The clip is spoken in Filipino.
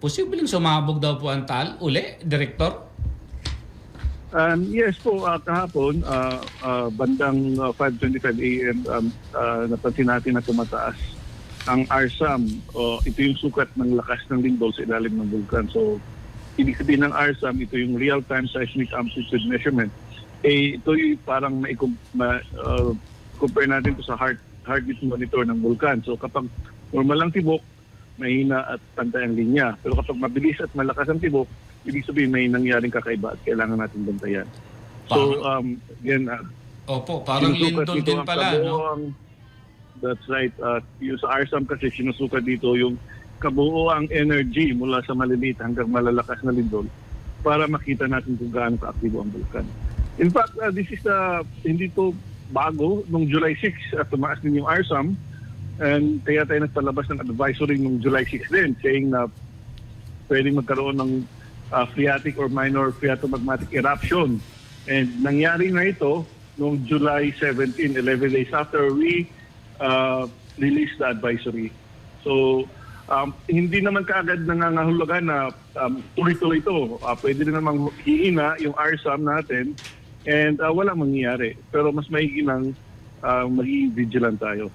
posibleng sumabog daw po ang tal uli, Director? Um, yes po, uh, kahapon, uh, uh, bandang uh, 5.25 a.m., um, uh, napansin natin na tumataas ang RSAM. O, ito yung sukat ng lakas ng lindol sa ilalim ng vulkan. So, ibig sabihin ng RSAM, ito yung real-time seismic amplitude measurement. Eh, ito yung parang may ma, uh, natin to sa heart, heartbeat monitor ng vulkan. So, kapag normal ang tibok, mahina at pantay ang linya. Pero kapag mabilis at malakas ang tibok, ibig sabihin may nangyaring kakaiba at kailangan natin bantayan. So, um, again, uh, Opo, parang lindol din ang pala, no? kabuoang- That's right. Uh, yung sa RSAM kasi sinusukat dito yung kabuoang energy mula sa maliliit hanggang malalakas na lindol para makita natin kung gaano kaaktibo ang vulkan. In fact, uh, this is the, hindi to bago. Nung July 6, uh, tumaas din yung RSAM and kaya tayo nagpalabas ng advisory nung July 6 din saying na pwedeng magkaroon ng uh, phreatic or minor phreatomagmatic eruption. And nangyari na ito noong July 17, 11 days after we uh, released the advisory. So, um, hindi naman kaagad nangangahulugan na um, tuloy-tuloy ito. Uh, pwede rin namang hiina yung RSAM natin and uh, walang mangyayari. Pero mas maigi nang uh, magiging vigilant tayo.